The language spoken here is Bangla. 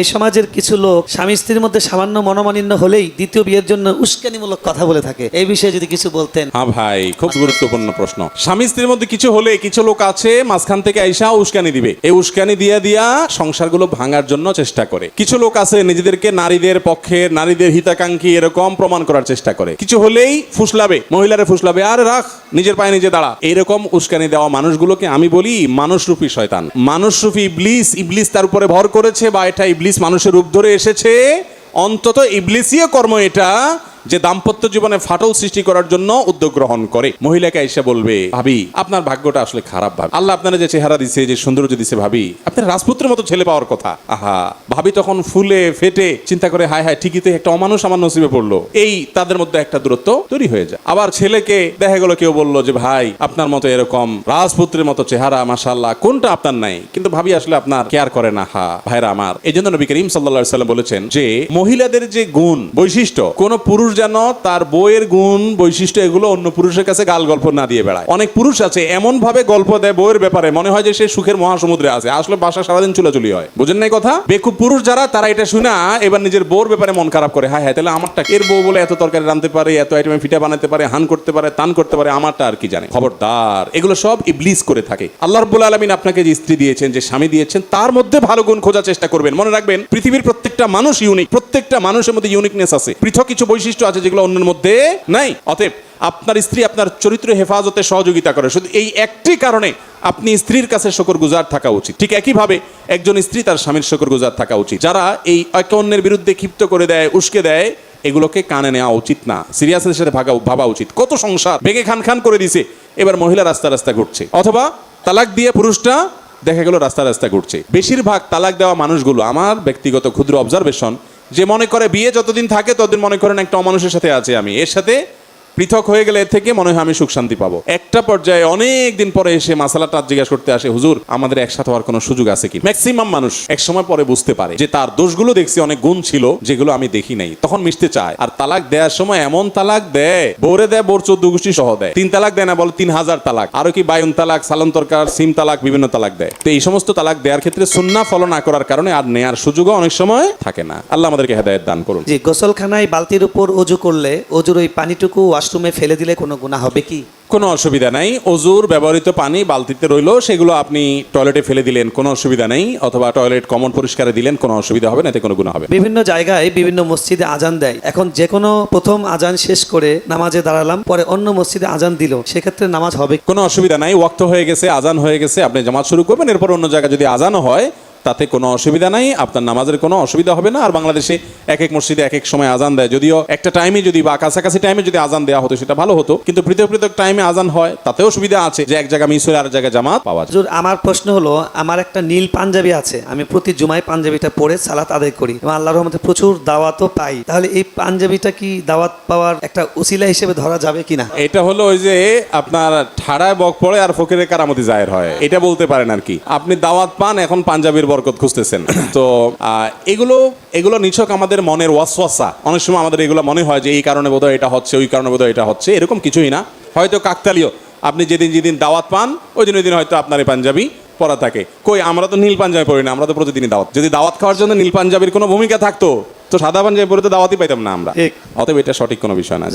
এই সমাজের কিছু লোক স্বামী স্ত্রীর মধ্যে সামান্য মনোমালিন্য হলেই দ্বিতীয় বিয়ের জন্য উস্কানিমূলক কথা বলে থাকে। এই বিষয়ে যদি কিছু বলতেন। হ্যাঁ ভাই, খুব গুরুত্বপূর্ণ প্রশ্ন। স্বামী স্ত্রীর মধ্যে কিছু হলে কিছু লোক আছে, মাঝখান থেকে আইসা উস্কানি দিবে। এই উস্কানি দিয়া দিয়া সংসারগুলো ভাঙার জন্য চেষ্টা করে। কিছু লোক আছে, নিজেদেরকে নারীদের পক্ষে, নারীদের হিতাকাঙ্ক্ষী এরকম প্রমাণ করার চেষ্টা করে। কিছু হলেই ফুসলাবে, মহিলারে ফুসলাবে, আর রাখ, নিজের পায়ে নিজে দাঁড়া। এইরকম উস্কানি দেওয়া মানুষগুলোকে আমি বলি মানুষরূপী শয়তান। মানুষরূপী ইবলিস ইবলিস তার উপরে ভর করেছে বা এটা মানুষের রূপ ধরে এসেছে। অন্তত ইবলিসীয় কর্ম এটা যে দাম্পত্য জীবনে ফাটল সৃষ্টি করার জন্য উদ্যোগ গ্রহণ করে। মহিলাকে এসে বলবে, ভাবি, আপনার ভাগ্যটা আসলে খারাপ ভাবি। আল্লাহ আপনার যে চেহারা দিছে, যে সৌন্দর্য দিছে, ভাবি, আপনার রাজপুত্রের মতো ছেলে পাওয়ার কথা। আহা, ভাবি তখন ফুলে ফেটে চিন্তা করে, হায় হায়, ঠিকই তো একটা অমানুষ আমার নসিবে পড়ল। এই তাদের মধ্যে একটা দূরত্ব তৈরি হয়ে যায়। আবার ছেলেকে দেখা গেল, কেউ বলল যে, ভাই, আপনার মতো এরকম রাজপুত্রের মতো চেহারা মাসাল্লাহ কোনটা আপনার নাই? কিন্তু ভাবি আসলে আপনার কেয়ার করে না। হা, ভাইরা আমার। এই জন্য নবী করিম সাল্লা সাল্লাম বলেছেন যে, মহিলাদের যে গুণ, বৈশিষ্ট্য, কোন পুরুষ যেন তার বইয়ের গুণ, বৈশিষ্ট্য এগুলো অন্য পুরুষের কাছে গাল গল্প না দিয়ে বেড়ায়। অনেক পুরুষ আছে এমন ভাবে গল্প দেয় বইয়ের ব্যাপারে। মনে হয় যে সে সুখের মহাসমুদ্রে আছে। আসলে বাসা সারাদিন চুলাচুলি হয়। বুঝেন নাই কথা? বেকুব পুরুষ যারা, তারা এটা শুনা এবার নিজের বউর ব্যাপারে মন খারাপ করে। হ্যাঁ হ্যাঁ তাহলে আমারটা এর বউ বলে এত তরকারি রাঁধতে পারে, এত আইটেমে ফিটা বানাতে পারে, হান করতে পারে, তান করতে পারে, আমারটা আর কি জানে? খবরদার। এগুলো সব ইবলিস করে থাকে। আল্লাহ রব্বুল আলমিন আপনাকে যে স্ত্রী দিয়েছেন, যে স্বামী দিয়েছেন, তার মধ্যে ভালো গুণ খোঁজার চেষ্টা করবেন। মনে রাখবেন, পৃথিবীর প্রত্যেকটা মানুষ ইউনিক প্রত্যেকটা মানুষের মধ্যে ইউনিকনেস আছে। পৃথক কিছু বৈশিষ্ট্য আছে যেগুলো অন্যের মধ্যে নাই। অতএব আপনার স্ত্রী আপনার চরিত্র হেফাজতে সহযোগিতা করে। শুধু এই একটি কারণে আপনি স্ত্রীর কাছে শকর গুজার থাকা উচিত। ঠিক একইভাবে একজন স্ত্রী তার স্বামীর শকর গুজার থাকা উচিত। যারা এই একে অন্যের বিরুদ্ধে ক্ষিপ্ত করে দেয়, উস্কে দেয়, এগুলোকে কানে নেওয়া উচিত না। সিরিয়াসের সাথে ভাগা ভাবা উচিত। কত সংসার ভেঙে খান খান করে দিছে, এবার মহিলা রাস্তা রাস্তা ঘুরছে। অথবা তালাক দিয়ে পুরুষটা দেখা গেল রাস্তা রাস্তা ঘুরছে। বেশিরভাগ তালাক দেওয়া মানুষগুলো, আমার ব্যক্তিগত ক্ষুদ্র অবজারভেশন যে মনে করে বিয়ে যতদিন থাকে, ততদিন মনে করেন একটা অমানুষের সাথে আছে আমি। এর সাথে পৃথক হয়ে গেলে থেকে মনে হয় আমি সুখ শান্তি পাবো। একটা পর্যায়ে অনেক দিন পরে এসে মাসালাটা জিজ্ঞাসা করতে আসে, হুজুর, আমাদের একসাথে হওয়ার কোনো সুযোগ আছে কি? ম্যাক্সিমাম মানুষ এক সময় পরে বুঝতে পারে যে তার দোষগুলো দেখছি, অনেক গুণ ছিল, যেগুলো আমি দেখি নাই। তখন মিশতে চায়, আর তালাক দেওয়ার সময় এমন তালাক দেয় বোরে দেয় বোর চোদ্দ গোষ্ঠী সহ দেয়। তিন তালাক দেয় না, বলে তিন হাজার তালাক। আরও কি বায়ুন তালাক, সালন তরকার, সিম তালাক, বিভিন্ন তালাক দেয়। তো এই সমস্ত তালাক দেওয়ার ক্ষেত্রে সুন্না ফলো না করার কারণে আর নেয়ার সুযোগও অনেক সময় থাকে না। আল্লাহ আমাদেরকে হেদায়ত দান করুন। যে গোসলখানায় বালতির উপর অজু করলে অজুর ওই পানিটুকু ওয়াশরুমে ফেলে দিলে কোনো গুণা হবে কি? কোনো অসুবিধা নাই। অজুর ব্যবহৃত পানি বালতিতে রইল সেগুলো আপনি টয়লেটে ফেলে দিলেন কোনো অসুবিধা নেই। অথবা টয়লেট কমন পরিষ্কারে দিলেন কোনো অসুবিধা হবে না এতে কোনো গুণ হবে বিভিন্ন জায়গায় বিভিন্ন মসজিদে আজান দেয়। এখন যে কোনো প্রথম আজান শেষ করে নামাজে দাঁড়ালাম পরে অন্য মসজিদে আজান দিল সেক্ষেত্রে নামাজ হবে কোনো অসুবিধা নাই ওয়াক্ত হয়ে গেছে আজান হয়ে গেছে আপনি জামাত শুরু করবেন এরপর অন্য জায়গায় যদি আজানও হয় তাতে কোনো অসুবিধা নাই আপনার নামাজের কোনো অসুবিধা হবে না আর বাংলাদেশে এক এক মসজিদে এক এক সময় আজান দেয়। যদিও একটা টাইমে যদি বা কাছাকাছি টাইমে যদি আজান দেওয়া হতো সেটা ভালো হতো কিন্তু পৃথক পৃথক টাইমে আজান হয় তাতেও সুবিধা আছে যে এক জায়গা মিস হলে আর জায়গায় জামাত পাওয়া যায়। আমার প্রশ্ন হলো আমার একটা নীল পাঞ্জাবি আছে আমি প্রতি জুমায় পাঞ্জাবিটা পরে সালাত আদায় করি এবং আল্লাহর রহমতে প্রচুর দাওয়াতও পাই তাহলে এই পাঞ্জাবিটা কি দাওয়াত পাওয়ার একটা উসিলা হিসেবে ধরা যাবে কিনা? এটা হলো ওই যে আপনার ঠাড়ায় বক পড়ে আর ফকিরের কারামতি জায়ের হয় এটা বলতে পারেন আর কি। আপনি দাওয়াত পান এখন পাঞ্জাবির বরকত খুঁজতেছেন। তো এগুলো এগুলো নিছক আমাদের মনের ওয়াসওয়াসা। অনেক সময় আমাদের এগুলো মনে হয় যে এই কারণে বোধহয় এটা হচ্ছে ওই কারণে বোধহয় এটা হচ্ছে এরকম কিছুই না। হয়তো কাকতালীয় আপনি যেদিন যেদিন দাওয়াত পান ওই দিন ওই দিন হয়তো আপনার এই পাঞ্জাবি পরা থাকে। কই আমরা তো নীল পাঞ্জাবি পরি না আমরা তো প্রতিদিনই দাওয়াত। যদি দাওয়াত খাওয়ার জন্য নীল পাঞ্জাবির কোনো ভূমিকা থাকতো তো সাদা পাঞ্জাবি পরে তো দাওয়াতই পাইতাম না আমরা। অতএব এটা সঠিক কোনো বিষয় না।